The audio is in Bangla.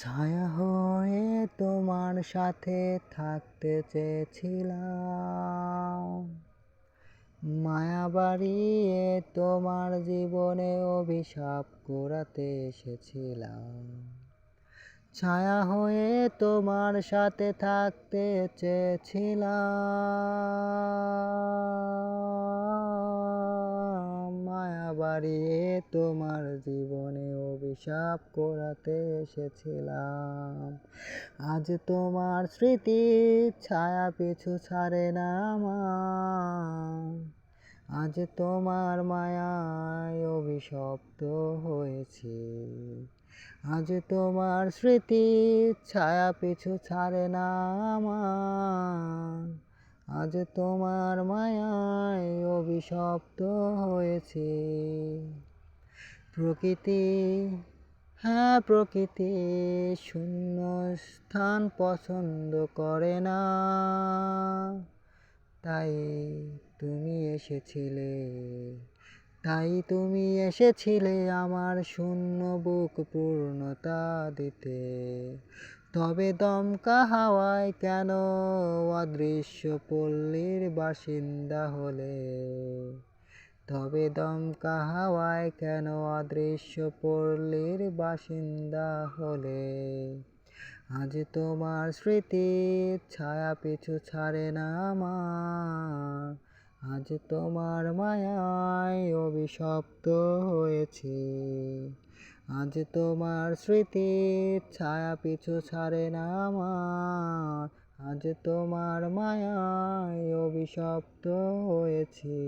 ছায়া হয়ে তোমার সাথে থাকতে চেয়েছিলাম। মায়া বাড়িয়ে তোমার জীবনে অভিশাপ করাতে এসেছিলাম। ছায়া হয়ে তোমার সাথে থাকতে চেয়েছিলাম। বাড়িয়ে তোমার জীবনে অভিশাপ করাতে এসেছিলাম। আজ তোমার স্মৃতি ছায়া পিছু ছাড়ে না আমার। আজ তোমার মায়ায় অভিশপ্ত হয়েছি। আজ তোমার স্মৃতি ছায়া পিছু ছাড়ে না আমার। আজ তোমার মায়ায় অভিশপ্ত হয়েছি। প্রকৃতি হ্যাঁ প্রকৃতি শূন্য স্থান পছন্দ করে না। তাই তুমি এসেছিলে, তাই তুমি এসেছিলে আমার শূন্য বুক পূর্ণতা দিতে। তবে দমকা হাওয়ায় কেন অদৃশ্য পল্লীর বাসিন্দা হলে? তবে দমকা হাওয়ায় কেন অদৃশ্য পল্লীর বাসিন্দা হলে? আজ তোমার স্মৃতি ছায়া পিছু ছাড়ে না আমার। আজ তোমার মায়ায় অভিশপ্ত হয়েছি। আজ তোমার স্মৃতির ছায়া পিছু ছাড়ে না আমার। আজ তোমার মায়ায় অভিশপ্ত হয়েছি।